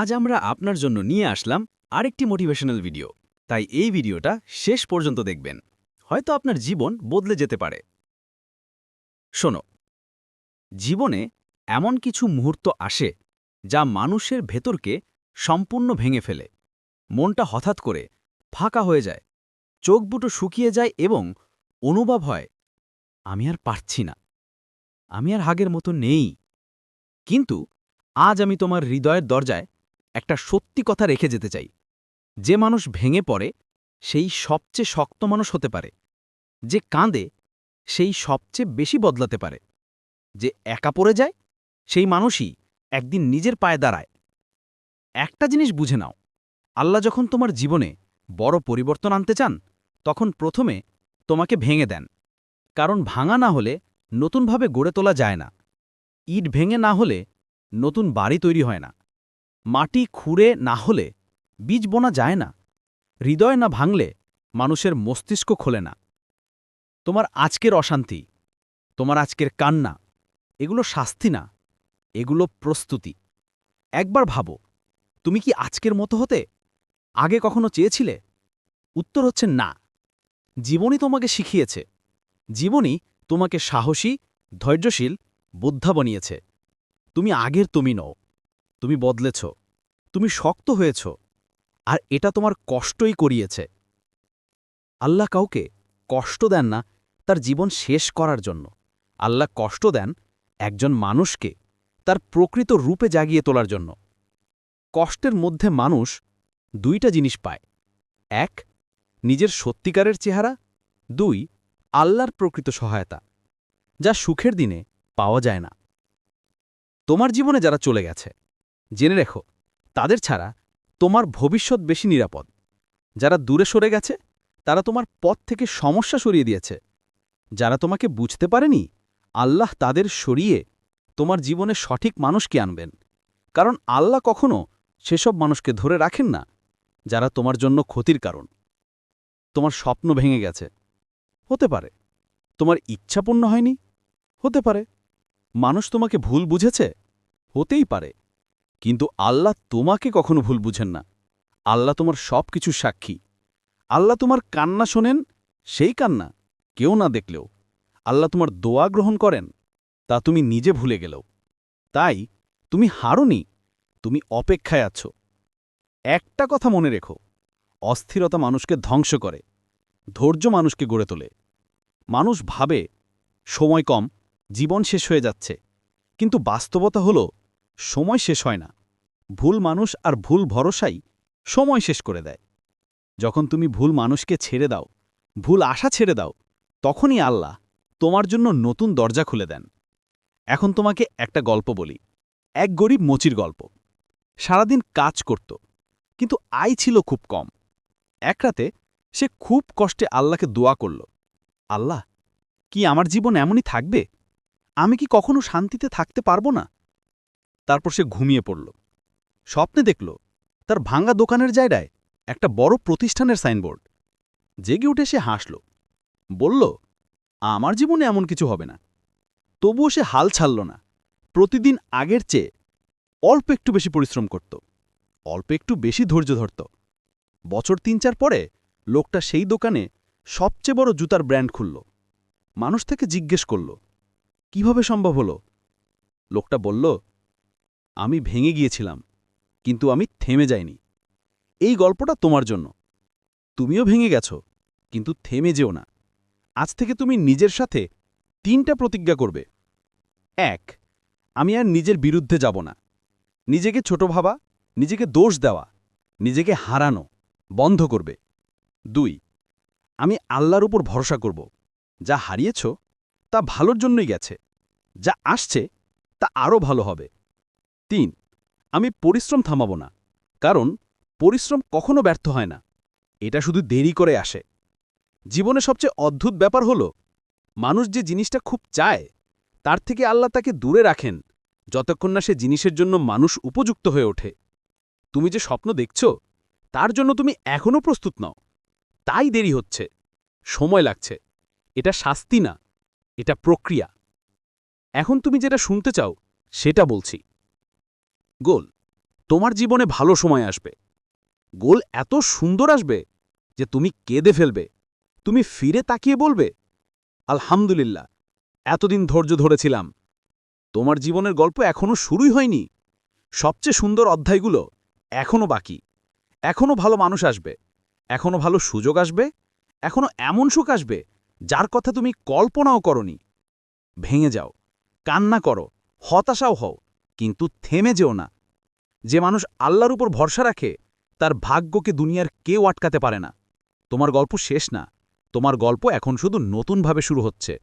আজ আমরা আপনার জন্য নিয়ে আসলাম আরেকটি মোটিভেশনাল ভিডিও তাই এই ভিডিওটা শেষ পর্যন্ত দেখবেন। হয়তো আপনার জীবন বদলে যেতে পারে। শোনো, জীবনে এমন কিছু মুহূর্ত আসে যা মানুষের ভেতরকে সম্পূর্ণ ভেঙে ফেলে। মনটা হঠাৎ করে ফাঁকা হয়ে যায় চোখবুটো শুকিয়ে যায় এবং অনুভব হয়, আমি আর পারছি না, আমি আর হাগের মতো নেই। কিন্তু আজ আমি তোমার হৃদয়ের দরজায় একটা সত্যি কথা রেখে যেতে চাই। যে মানুষ ভেঙে পড়ে, সেই সবচেয়ে শক্ত মানুষ হতে পারে। যে কাঁদে, সেই সবচেয়ে বেশি বদলাতে পারে। যে একা পড়ে যায়, সেই মানুষই একদিন নিজের পায়ে দাঁড়ায়। একটা জিনিস বুঝে নাও, আল্লাহ যখন তোমার জীবনে বড় পরিবর্তন আনতে চান, তখন প্রথমে তোমাকে ভেঙে দেন। কারণ ভাঙা না হলে নতুনভাবে গড়ে তোলা যায় না। ইট ভেঙে না হলে নতুন বাড়ি তৈরি হয় না। মাটি খুঁড়ে না হলে বীজ বোনা যায় না। হৃদয় না ভাঙলে মানুষের মস্তিষ্ক খোলে না। তোমার আজকের অশান্তি, তোমার আজকের কান্না, এগুলো শাস্তি না, এগুলো প্রস্তুতি। একবার ভাবো, তুমি কি আজকের মতো হতে? আগে কখনো চেয়েছিলে? উত্তর হচ্ছে না। জীবনই তোমাকে শিখিয়েছে। জীবনই তোমাকে সাহসী, ধৈর্যশীল, বুদ্ধা বানিয়েছে। তুমি আগের তুমি নও। তুমি বদলেছ। তুমি শক্ত হয়েছ। আর এটা তোমার কষ্টই করিয়েছে। আল্লাহ কাউকে কষ্ট দেন না, তার জীবন শেষ করার জন্য। আল্লাহ কষ্ট দেন একজন মানুষকে তার প্রকৃত রূপে জাগিয়ে তোলার জন্য। কষ্টের মধ্যে মানুষ দুইটা জিনিস পায়। এক, নিজের সত্যিকারের চেহারা। দুই, আল্লাহর প্রকৃত সহায়তা, যা সুখের দিনে পাওয়া যায় না। তোমার জীবনে যারা চলে গেছে জেনে রেখো, তাদের ছাড়া তোমার ভবিষ্যৎ বেশি নিরাপদ। যারা দূরে সরে গেছে, তারা তোমার পথ থেকে সমস্যা সরিয়ে দিয়েছে। যারা তোমাকে বুঝতে পারেনি, আল্লাহ তাদের সরিয়ে তোমার জীবনে সঠিক মানুষকে আনবেন। কারণ আল্লাহ কখনো সেসব মানুষকে ধরে রাখেন না, যারা তোমার জন্য ক্ষতির কারণ। তোমার স্বপ্ন ভেঙে গেছে। হতে পারে, তোমার ইচ্ছাপূর্ণ হয়নি। হতে পারে, মানুষ তোমাকে ভুল বুঝেছে। হতেই পারে কিন্তু আল্লাহ তোমাকে কখনো ভুল বুঝেন না। আল্লাহ তোমার সব কিছু সাক্ষী। আল্লাহ তোমার কান্না শোনেন, সেই কান্না কেউ না দেখলেও। আল্লাহ তোমার দোয়া গ্রহণ করেন, তা তুমি নিজে ভুলে গেলেও। তাই তুমি হারনি, তুমি অপেক্ষায় আছো। একটা কথা মনে রেখো, অস্থিরতা মানুষকে ধ্বংস করে, ধৈর্য মানুষকে গড়ে তোলে। মানুষ ভাবে, সময় কম, জীবন শেষ হয়ে যাচ্ছে। কিন্তু বাস্তবতা হল সময় শেষ হয় না। ভুল মানুষ আর ভুল ভরসাই সময় শেষ করে দেয়। যখন তুমি ভুল মানুষকে ছেড়ে দাও, ভুল আশা ছেড়ে দাও, তখনই আল্লাহ তোমার জন্য নতুন দরজা খুলে দেন। এখন তোমাকে একটা গল্প বলি। এক গরিব মচির গল্প। সারাদিন কাজ করত, কিন্তু আয় ছিল খুব কম। এক রাতে সে খুব কষ্টে আল্লাহকে দোয়া করল, আল্লাহ, কি আমার জীবন এমনই থাকবে? আমি কি কখনো শান্তিতে থাকতে পারব না? তারপর সে ঘুমিয়ে পড়ল। স্বপ্নে দেখল, তার ভাঙ্গা দোকানের জায়গায় একটা বড় প্রতিষ্ঠানের সাইনবোর্ড। জেগে উঠে সে হাসল। বলল, আমার জীবনে এমন কিছু হবে না। তবুও সে হাল ছাড়ল না। প্রতিদিন আগের চেয়ে অল্প একটু বেশি পরিশ্রম করত। অল্প একটু বেশি ধৈর্য ধরত। বছর তিন চার পরে লোকটা সেই দোকানে সবচেয়ে বড় জুতার ব্র্যান্ড খুলল। মানুষ থেকে জিজ্ঞেস করল, কীভাবে সম্ভব হলো? লোকটা বলল আমি ভেঙে গিয়েছিলাম, কিন্তু আমি থেমে যাইনি। এই গল্পটা তোমার জন্য। তুমিও ভেঙে গেছ, কিন্তু থেমে যেও না। আজ থেকে তুমি নিজের সাথে তিনটা প্রতিজ্ঞা করবে। এক, আমি আর নিজের বিরুদ্ধে যাব না। নিজেকে ছোট ভাবা, নিজেকে দোষ দেওয়া, নিজেকে হারানো বন্ধ করবে। দুই, আমি আল্লাহর উপর ভরসা করব। যা হারিয়েছ, তা ভালোর জন্যই গেছে। যা আসছে, তা আরও ভালো হবে। তিন, আমি পরিশ্রম থামাব না, কারণ পরিশ্রম কখনো ব্যর্থ হয় না। এটা শুধু দেরি করে আসে। জীবনে সবচেয়ে অদ্ভুত ব্যাপার হল, মানুষ যে জিনিসটা খুব চায়, তার থেকে আল্লাহ তাকে দূরে রাখেন, যতক্ষণ না সে জিনিসের জন্য মানুষ উপযুক্ত হয়ে ওঠে। তুমি যে স্বপ্ন দেখছ, তার জন্য তুমি এখনও প্রস্তুত নও। তাই দেরি হচ্ছে, সময় লাগছে, এটা শাস্তি না, এটা প্রক্রিয়া। এখন তুমি যেটা শুনতে চাও, সেটা বলছি। গোল, তোমার জীবনে ভালো সময় আসবে। গোল এত সুন্দর আসবে যে তুমি কেঁদে ফেলবে, তুমি ফিরে তাকিয়ে বলবে, আলহামদুলিল্লাহ, এতদিন ধৈর্য ধরেছিলাম। তোমার জীবনের গল্প এখনও শুরুই হয়নি। সবচেয়ে সুন্দর অধ্যায়গুলো এখনও বাকি। এখনও ভালো মানুষ আসবে, এখনও ভালো সুযোগ আসবে, এখনও এমন সুখ আসবে যার কথা তুমি কল্পনাও করনি। ভেঙে যাও, কান্না করো, হতাশাও হও কিন্তু থেমে যেও না। যে মানুষ আল্লাহর উপর ভরসা রাখে, তার ভাগ্যকে দুনিয়ার কেউ আটকাতে পারে না। তোমার গল্প শেষ না। তোমার গল্প এখন শুধু নতুনভাবে শুরু হচ্ছে।